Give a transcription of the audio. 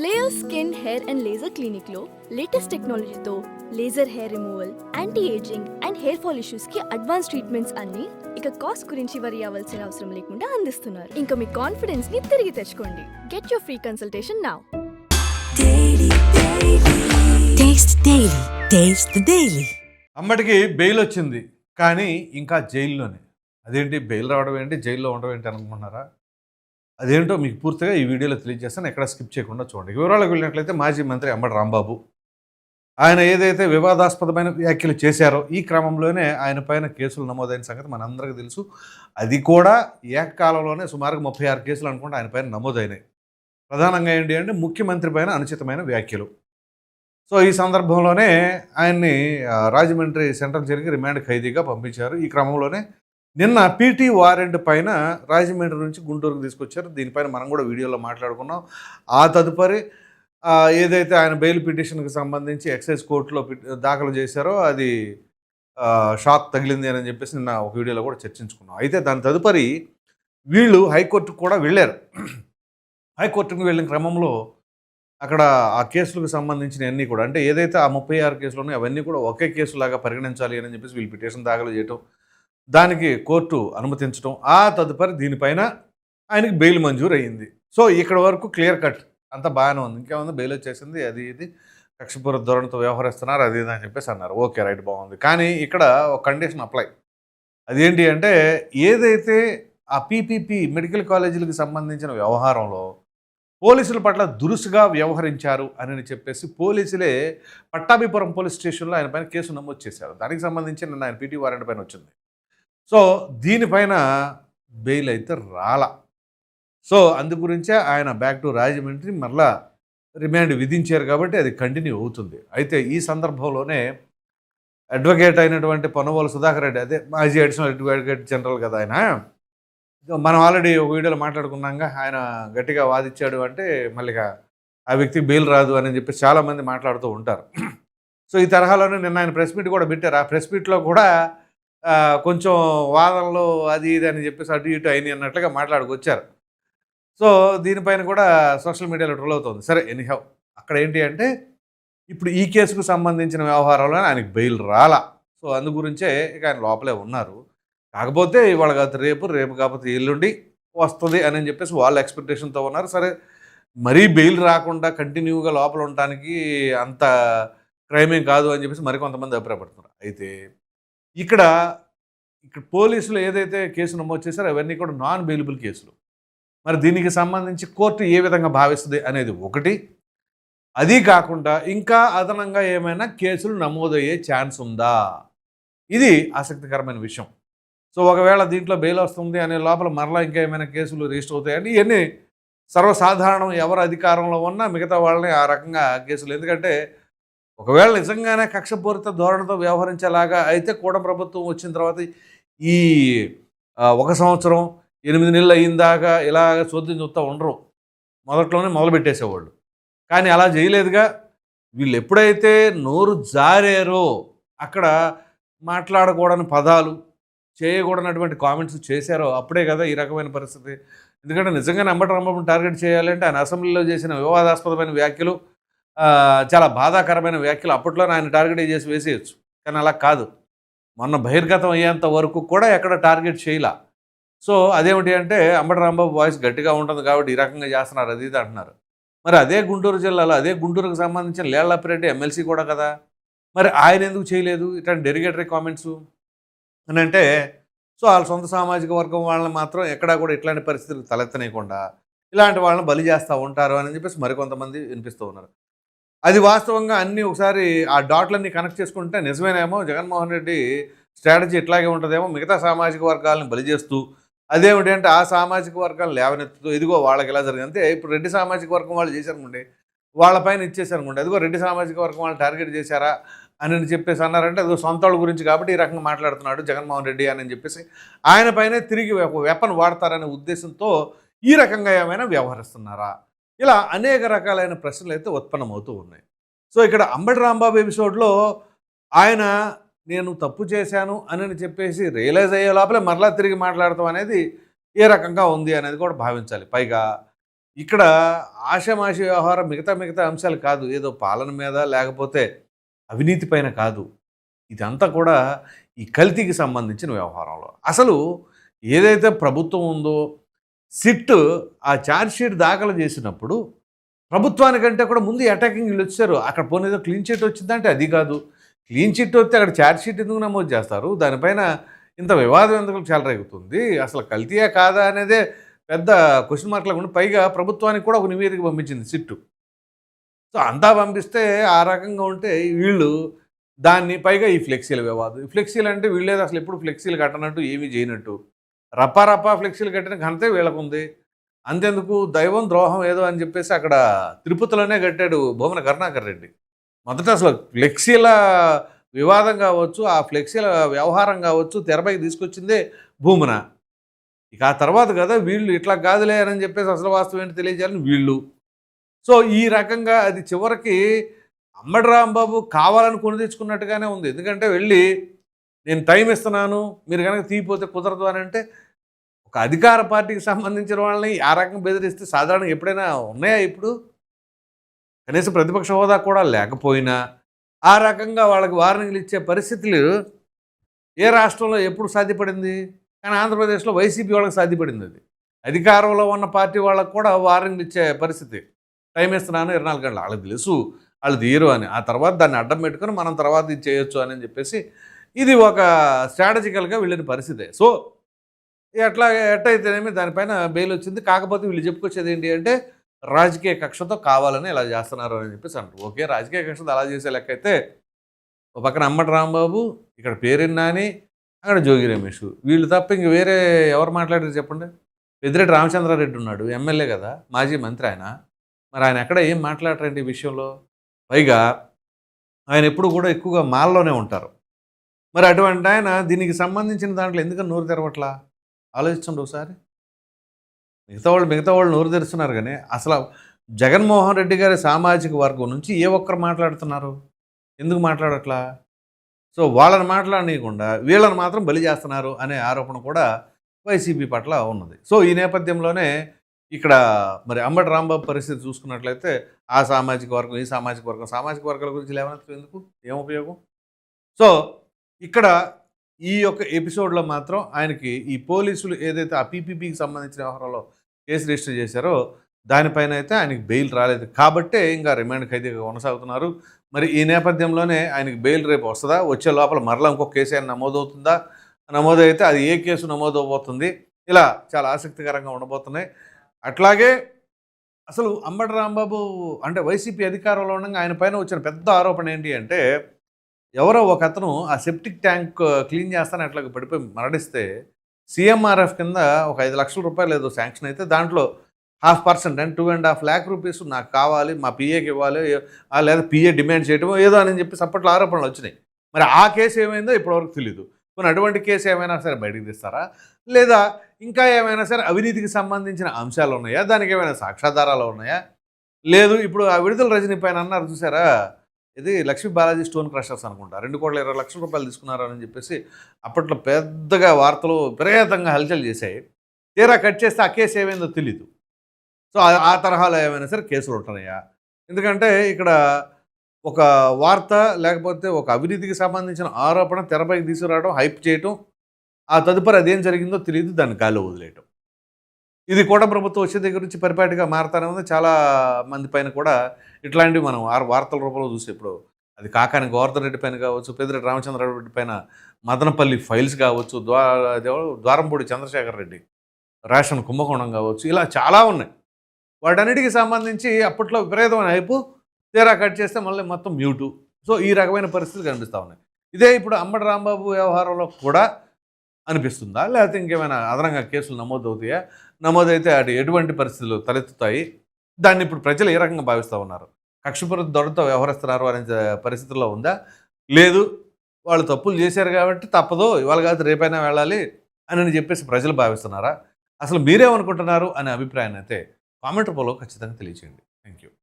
Layer skin hair and laser క్లినిక్లో latest టెక్నాలజీతో laser hair removal anti ageing and hair fall ఇష్యూస్కి advance treatments అన్ని ఇక cost గురించి వరి అవ్వాల్సిన అవసరం లేకుండా అందిస్తున్నారు. ఇంకా మీ కాన్ఫిడెన్స్ని తిరిగి తెచ్చుకోండి. Get your free consultation now the Daily. అమ్మటికి బెయిల్ వచ్చింది కానీ ఇంకా జైల్లోనే. అదేంటి బెయిల్ రావడం ఏంటి జైల్లో ఉండడం ఏంటి అనుకుంటున్నారా? అదేంటో మీకు పూర్తిగా ఈ వీడియోలో తెలియజేస్తాను. ఎక్కడ స్కిప్ చేయకుండా చూడండి. వివరాలకు వెళ్ళినట్లయితే మాజీ మంత్రి అంబటి రాంబాబు. ఆయన ఏదైతే వివాదాస్పదమైన వ్యాఖ్యలు చేశారో ఈ క్రమంలోనే ఆయన పైన కేసులు నమోదైన సంగతి మనందరికీ తెలుసు. అది కూడా ఏకకాలంలోనే సుమారుగా ముప్పై ఆరు కేసులు అనుకుంటే ఆయన పైన నమోదైనాయి. ప్రధానంగా ఏంటి అంటే ముఖ్యమంత్రి పైన అనుచితమైన వ్యాఖ్యలు. సో ఈ సందర్భంలోనే ఆయన్ని రాజమండ్రి సెంట్రల్ జైలుకి రిమాండ్ ఖైదీగా పంపించారు. ఈ క్రమంలోనే నిన్న పీటీ వారెంట్ పైన రాజమండ్రి నుంచి గుంటూరుకు తీసుకొచ్చారు. దీనిపైన మనం కూడా వీడియోలో మాట్లాడుకున్నాం. ఆ తదుపరి ఏదైతే ఆయన బెయిల్ పిటిషన్కి సంబంధించి ఎక్సైజ్ కోర్టులో దాఖలు చేశారో అది షాక్ తగిలింది అని చెప్పేసి నిన్న ఒక వీడియోలో కూడా చర్చించుకున్నాం. అయితే దాని తదుపరి వీళ్ళు హైకోర్టుకు కూడా వెళ్ళారు. హైకోర్టుకు వెళ్ళిన క్రమంలో అక్కడ ఆ కేసులకు సంబంధించిన అన్నీ కూడా అంటే ఏదైతే ఆ ముప్పై ఆరు కేసులు ఉన్నాయో అవన్నీ కూడా ఒకే కేసులాగా పరిగణించాలి అని చెప్పేసి వీళ్ళు పిటిషన్ దాఖలు చేయటం దానికి కోర్టు అనుమతించడం ఆ తదుపరి దీనిపైన ఆయనకి బెయిల్ మంజూరు అయ్యింది. సో ఇక్కడ వరకు క్లియర్ కట్. అంతా బాగానే ఉంది. ఇంకేముంది? బెయిల్ వచ్చేసింది అది ఇది. కక్షపూర ధోరణితో వ్యవహరిస్తున్నారు అది ఇది అని చెప్పేసి అన్నారు. ఓకే రైట్ బాగుంది. కానీ ఇక్కడ ఒక కండిషన్ అప్లై. అదేంటి అంటే ఏదైతే ఆ పీపీపీ మెడికల్ కాలేజీలకు సంబంధించిన వ్యవహారంలో పోలీసుల పట్ల దురుసుగా వ్యవహరించారు అని చెప్పేసి పోలీసులే పట్టాభిపురం పోలీస్ స్టేషన్లో ఆయన పైన కేసు నమోదు చేశారు. దానికి సంబంధించి నిన్న ఆయన పీటీ వారెంట్ పైన వచ్చింది. సో దీనిపైన బెయిల్ అయితే రాల. సో అందు గురించే ఆయన బ్యాక్ టు రాజమండ్రి మరలా రిమాండ్ విధించారు కాబట్టి అది కంటిన్యూ అవుతుంది. అయితే ఈ సందర్భంలోనే అడ్వకేట్ అయినటువంటి పొన్నవోలు సుధాకర్ రెడ్డి అదే మాజీ అడిషనల్ అడ్వకేట్ జనరల్ కదా ఆయన. మనం ఆల్రెడీ ఒక వీడియోలో మాట్లాడుకున్నాక ఆయన గట్టిగా వాదిచ్చాడు అంటే మళ్ళీ ఇక ఆ వ్యక్తికి బెయిల్ రాదు అని చెప్పి చాలామంది మాట్లాడుతూ ఉంటారు. సో ఈ తరహాలోనే నిన్న ఆయన ప్రెస్ మీట్ కూడా పెట్టారు. ఆ ప్రెస్ మీట్లో కూడా కొంచెం వాదనలు అది ఇది అని చెప్పేసి అటు ఇటు అయినాయి అన్నట్లుగా మాట్లాడుకొచ్చారు. సో దీనిపైన కూడా సోషల్ మీడియాలో ట్రోల్ అవుతుంది. సరే ఎనీహౌ అక్కడ ఏంటి అంటే ఇప్పుడు ఈ కేసుకు సంబంధించిన వ్యవహారంలో ఆయనకి బెయిల్ రాలా. సో అందు గురించే ఇక ఆయన లోపలే ఉన్నారు. కాకపోతే ఇవాళ కాదు రేపు రేపు కాకపోతే ఎల్లుండి వస్తుంది అని చెప్పేసి వాళ్ళ ఎక్స్పెక్టేషన్తో ఉన్నారు. సరే మరీ బెయిల్ రాకుండా కంటిన్యూగా లోపల ఉండటానికి అంత క్రైమ్ ఏం కాదు అని చెప్పేసి మరికొంతమంది అభిప్రాయపడుతున్నారు. అయితే ఇక్కడ ఇక్కడ పోలీసులు ఏదైతే కేసు నమోదు చేశారో అవన్నీ కూడా నాన్ బెయిలబుల్ కేసులు. మరి దీనికి సంబంధించి కోర్టు ఏ విధంగా భావిస్తుంది అనేది ఒకటి. అది కాకుండా ఇంకా అదనంగా ఏమైనా కేసులు నమోదయ్యే ఛాన్స్ ఉందా? ఇది ఆసక్తికరమైన విషయం. సో ఒకవేళ దీంట్లో బెయిల్ వస్తుంది అనే లోపల మరలా ఇంకా ఏమైనా కేసులు రిజిస్టర్ అవుతాయని ఇవన్నీ సర్వసాధారణం ఎవరు అధికారంలో ఉన్నా మిగతా వాళ్ళని ఆ రకంగా కేసులు. ఎందుకంటే ఒకవేళ నిజంగానే కక్షపూరిత ధోరణితో వ్యవహరించేలాగా అయితే కూడా ప్రభుత్వం వచ్చిన తర్వాత ఈ ఒక సంవత్సరం ఎనిమిది నెలలు అయిందాకా ఇలాగ చోద్యం చూస్తూ ఉండరు. మొదట్లోనే మొదలుపెట్టేసేవాళ్ళు. కానీ అలా చేయలేదుగా. వీళ్ళు ఎప్పుడైతే నోరు జారారో అక్కడ మాట్లాడకూడని పదాలు చేయకూడనటువంటి కామెంట్స్ చేశారో అప్పుడే కదా ఈ రకమైన పరిస్థితి. ఎందుకంటే నిజంగా అంబటి రాంబాబుని టార్గెట్ చేయాలంటే ఆయన అసెంబ్లీలో చేసిన వివాదాస్పదమైన వ్యాఖ్యలు చాలా బాధాకరమైన వ్యాఖ్యలు అప్పట్లోనే ఆయన టార్గెట్ చేసి వేసేయచ్చు. కానీ అలా కాదు. మొన్న బహిర్గతం అయ్యేంత వరకు కూడా ఎక్కడ టార్గెట్ చేయలా. సో అదేమిటి అంటే అంబటి రాంబాబు వాయిస్ గట్టిగా ఉంటుంది కాబట్టి ఈ రకంగా చేస్తున్నారు అది ఇది అంటున్నారు. మరి అదే గుంటూరు జిల్లాలో అదే గుంటూరుకు సంబంధించిన లేళ్ళప్పిరెడ్డి ఎమ్మెల్సీ కూడా కదా? మరి ఆయన ఎందుకు చేయలేదు? ఇట్లాంటి డెరిగేటరీ కామెంట్స్ అని అంటే సో వాళ్ళ సొంత సామాజిక వర్గం వాళ్ళని మాత్రం ఎక్కడా కూడా ఇట్లాంటి పరిస్థితులు తలెత్తనేయకుండా ఇలాంటి వాళ్ళని బలి చేస్తూ ఉంటారు అని చెప్పేసి మరికొంతమంది వినిపిస్తూ ఉన్నారు. అది వాస్తవంగా అన్నీ ఒకసారి ఆ డాట్లన్నీ కనెక్ట్ చేసుకుంటే నిజమేనేమో జగన్మోహన్ రెడ్డి స్ట్రాటజీ ఇట్లాగే ఉంటుందేమో మిగతా సామాజిక వర్గాలను బలి చేస్తూ అదేమిటి అంటే ఆ సామాజిక వర్గాలు లేవనెత్తుతూ ఇదిగో వాళ్ళకి ఎలా జరిగింది. అంతే ఇప్పుడు రెడ్డి సామాజిక వర్గం వాళ్ళు చేశారనుకోండి వాళ్ళపైన ఇచ్చేసారనుకోండి అదిగో రెడ్డి సామాజిక వర్గం వాళ్ళు టార్గెట్ చేశారా అని చెప్పేసి అన్నారంటే అదో సొంత గురించి కాబట్టి ఈ రకంగా మాట్లాడుతున్నాడు జగన్మోహన్ రెడ్డి అని చెప్పేసి ఆయన పైన తిరిగి వెపన్ వాడతారనే ఉద్దేశంతో ఈ రకంగా ఏమైనా వ్యవహరిస్తున్నారా? ఇలా అనేక రకాలైన ప్రశ్నలు అయితే ఉత్పన్నమవుతూ ఉన్నాయి. సో ఇక్కడ అంబటి రాంబాబు ఎపిసోడ్లో ఆయన నేను తప్పు చేశాను అని చెప్పేసి రియలైజ్ అయ్యే లోపలే మరలా తిరిగి మాట్లాడటం అనేది ఏ రకంగా ఉంది అనేది కూడా భావించాలి. పైగా ఇక్కడ ఆషమాష వ్యవహారం మిగతా మిగతా అంశాలు కాదు. ఏదో పాలన మీద లేకపోతే అవినీతి పైన కాదు. ఇదంతా కూడా ఈ కల్తీకి సంబంధించిన వ్యవహారంలో. అసలు ఏదైతే ప్రభుత్వం ఉందో సిట్ ఆ ఛార్జ్షీట్ దాఖలు చేసినప్పుడు ప్రభుత్వానికంటే కూడా ముందు అటాకింగ్ వీళ్ళు వచ్చారు. అక్కడ పోనేదో క్లీన్ చిట్ వచ్చిందంటే అది కాదు. క్లీన్ చిట్ వస్తే అక్కడ ఛార్జ్షీట్ ఎందుకు నమోదు చేస్తారు? దానిపైన ఇంత వివాదం ఎందుకు చెలరేగుతుంది అసలు కల్తీయా కాదా అనేదే పెద్ద క్వశ్చన్ మార్క్ లేకుండా పైగా ప్రభుత్వానికి కూడా ఒక నివేదిక పంపించింది సిట్టు. సో అంతా పంపిస్తే ఆ రకంగా ఉంటే వీళ్ళు దాన్ని పైగా ఈ ఫ్లెక్సీల వివాదం. ఈ ఫ్లెక్సీలు అంటే వీళ్ళేది అసలు ఎప్పుడు ఫ్లెక్సీలు కట్టనట్టు ఏమీ చేయనట్టు. రప్పా ఫ్లెక్సీలు కట్టిన ఘనతే వీళ్ళకుంది. అంతెందుకు దైవం ద్రోహం ఏదో అని చెప్పేసి అక్కడ తిరుపతిలోనే కట్టాడు భూమన కరుణాకర్ రెడ్డి. మొదట అసలు ఫ్లెక్సీల వివాదం కావచ్చు ఆ ఫ్లెక్సీల వ్యవహారం కావచ్చు తెరపైకి తీసుకొచ్చిందే భూమన. ఇక ఆ తర్వాత కదా వీళ్ళు ఇట్లా కాదులే అని చెప్పేసి అసలు వాస్తవం ఏంటి తెలియజేయాలని వీళ్ళు. సో ఈ రకంగా అది చివరికి అమ్మడి రాంబాబు కావాలని కొని తెచ్చుకున్నట్టుగానే ఉంది. ఎందుకంటే వెళ్ళి నేను టైం ఇస్తున్నాను మీరు కనుక తీయిపోతే కుదరదు అని అంటే ఒక అధికార పార్టీకి సంబంధించిన వాళ్ళని ఆ రకంగా బెదిరిస్తే సాధారణంగా ఎప్పుడైనా ఉన్నాయా ఇప్పుడు? కనీసం ప్రతిపక్ష హోదా కూడా లేకపోయినా ఆ రకంగా వాళ్ళకి వార్నింగ్లు ఇచ్చే పరిస్థితులు ఏ రాష్ట్రంలో ఎప్పుడు సాధ్యపడింది? కానీ ఆంధ్రప్రదేశ్లో వైసీపీ వాళ్ళకి సాధ్యపడింది అది. అధికారంలో ఉన్న పార్టీ వాళ్ళకు కూడా వార్నింగ్లు ఇచ్చే పరిస్థితి. టైం ఇస్తున్నాను ఇరవై నాలుగు గంటలు. వాళ్ళకి తెలుసు వాళ్ళు తీయరు అని. ఆ తర్వాత దాన్ని అడ్డం పెట్టుకొని మనం తర్వాత ఇది చేయొచ్చు అని చెప్పేసి ఇది ఒక స్ట్రాటజికల్గా వెళ్ళిన పరిస్థితే. సో ఎట్లా ఎట్టయితేనేమి దానిపైన బెయిల్ వచ్చింది. కాకపోతే వీళ్ళు చెప్పుకొచ్చేది ఏంటి అంటే రాజకీయ కక్షతో కావాలని ఇలా చేస్తున్నారు అని చెప్పేసి అంటారు. ఓకే రాజకీయ కక్షతో అలా చేసే లెక్క అయితే ఒక పక్కన అమ్మటి రాంబాబు ఇక్కడ పేరెన్ నాని అక్కడ జోగి రమేష్. వీళ్ళు తప్ప ఇంక వేరే ఎవరు మాట్లాడారు చెప్పండి? పెద్దిరెడ్డి రామచంద్రారెడ్డి ఉన్నాడు ఎమ్మెల్యే కదా మాజీ మంత్రి ఆయన. మరి ఆయన ఎక్కడ ఏం మాట్లాడరండి ఈ విషయంలో? పైగా ఆయన ఎప్పుడు కూడా ఎక్కువగా మాల్లోనే ఉంటారు. మరి అటువంటి ఆయన దీనికి సంబంధించిన దాంట్లో ఎందుకని నోరు తెరవట్లా? ఆలోచించండి ఒకసారి. మిగతా వాళ్ళు మిగతా వాళ్ళు నోరు తెరుస్తున్నారు కానీ అసలు జగన్మోహన్ రెడ్డి గారి సామాజిక వర్గం నుంచి ఏ ఒక్కరు మాట్లాడుతున్నారు? ఎందుకు మాట్లాడట్లా? సో వాళ్ళని మాట్లాడనీయకుండా వీళ్ళని మాత్రం బలి చేస్తున్నారు అనే ఆరోపణ కూడా వైసీపీ పట్ల ఉన్నది. సో ఈ నేపథ్యంలోనే ఇక్కడ మరి అంబటి రాంబాబు పరిస్థితి చూసుకున్నట్లయితే ఆ సామాజిక వర్గం ఈ సామాజిక వర్గం సామాజిక వర్గాల గురించి లేవనెత్తు ఎందుకు? ఏం ఉపయోగం? సో ఇక్కడ ఈ యొక్క ఎపిసోడ్లో మాత్రం ఆయనకి ఈ పోలీసులు ఏదైతే ఆ పీపీపీకి సంబంధించిన వ్యవహారంలో కేసు రిజిస్టర్ చేశారో దానిపైన అయితే ఆయనకి బెయిల్ రాలేదు. కాబట్టే ఇంకా రిమాండ్ ఖైదీగా కొనసాగుతున్నారు. మరి ఈ నేపథ్యంలోనే ఆయనకి బెయిల్ రేపు వస్తుందా? వచ్చే లోపల మరలా ఇంకొక కేసు ఆయన నమోదవుతుందా? నమోదైతే అది ఏ కేసు నమోదవబోతుంది ఇలా చాలా ఆసక్తికరంగా ఉండబోతున్నాయి. అట్లాగే అసలు అంబటి రాంబాబు అంటే వైసీపీ అధికారంలో ఉండగా ఆయన పైన వచ్చిన పెద్ద ఆరోపణ ఏంటి అంటే ఎవరో ఒక అతను ఆ సెప్టిక్ ట్యాంక్ క్లీన్ చేస్తాను అట్లా పడిపోయి మరణిస్తే సీఎంఆర్ఎఫ్ కింద ఒక ఐదు లక్షల రూపాయలు ఏదో శాంక్షన్ అయితే దాంట్లో హాఫ్ పర్సెంట్ అంటే two and half lakh rupees నాకు కావాలి మా పిఏకి ఇవ్వాలి ఆ లేదా పిఏ డిమాండ్ చేయటమో ఏదో అని చెప్పి అప్పట్లో ఆరోపణలు వచ్చినాయి. మరి ఆ కేసు ఏమైందో ఇప్పటివరకు తెలియదు కొన్ని అటువంటి కేసు ఏమైనా సరే బయటకు తీస్తారా? లేదా ఇంకా ఏమైనా సరే అవినీతికి సంబంధించిన అంశాలు ఉన్నాయా? దానికి ఏమైనా సాక్ష్యాధారాలు ఉన్నాయా? లేదు ఇప్పుడు ఆ విడుదల రజనీ పైన అన్నారు చూసారా? ఇది లక్ష్మీ బాలాజీ స్టోన్ క్రషర్స్ అనుకుంటా. రెండు కోట్ల ఇరవై లక్షల రూపాయలు తీసుకున్నారని చెప్పేసి అప్పట్లో పెద్దగా వార్తలు విపరీతంగా హల్చల్ చేశాయి. తీరా కట్ చేస్తే ఆ కేసు ఏమైందో తెలీదు. సో ఆ- ఆ తరహాలో ఏమైనా సరే కేసులు ఉంటున్నాయా? ఎందుకంటే ఇక్కడ ఒక వార్త లేకపోతే ఒక అవినీతికి సంబంధించిన ఆరోపణ తెరపైకి తీసుకురావడం హైప్ చేయటం ఆ తదుపరి అదేం జరిగిందో తెలియదు దాన్ని గాలి వదిలేయటం. ఇది కూడా ప్రభుత్వం వచ్చే దగ్గర నుంచి పరిపాటిగా మారుతానే ఉంది. చాలా మంది పైన కూడా ఇట్లాంటివి మనం ఆ వార్తల రూపంలో చూసి ఇప్పుడు అది కాకాని గోవర్ధన్ రెడ్డి పైన కావచ్చు పెద్దిరెడ్డి రామచంద్రారెడ్డి పైన మదనపల్లి ఫైల్స్ కావచ్చు ద్వా ద్వారంపూడి చంద్రశేఖర్ రెడ్డి రేషన్ కుంభకోణం కావచ్చు ఇలా చాలా ఉన్నాయి. వాటన్నిటికి సంబంధించి అప్పట్లో విపరీతమైన హైపు తీరా కట్ చేస్తే మళ్ళీ మొత్తం మ్యూటు. సో ఈ రకమైన పరిస్థితులు కనిపిస్తూ ఉన్నాయి. ఇదే ఇప్పుడు అమ్మడి రాంబాబు వ్యవహారంలో కూడా అనిపిస్తుందా? లేకపోతే ఇంకేమైనా అదనంగా కేసులు నమోదవుతాయా? నమోదైతే అటు ఎటువంటి పరిస్థితులు తలెత్తుతాయి? దాన్ని ఇప్పుడు ప్రజలు ఏ రకంగా భావిస్తూ ఉన్నారు? కక్షపుర దొరతో వ్యవహరిస్తున్నారు అనే పరిస్థితుల్లో ఉందా? లేదు. వాళ్ళు తప్పులు చేశారు కాబట్టి తప్పదు. ఇవాళ కాదు రేపైనా వెళ్ళాలి అని చెప్పేసి ప్రజలు భావిస్తున్నారా? అసలు మీరేమనుకుంటున్నారు? అనే అభిప్రాయాన్ని అయితే కామెంట్ రూపంలో ఖచ్చితంగా తెలియచేయండి. Thank you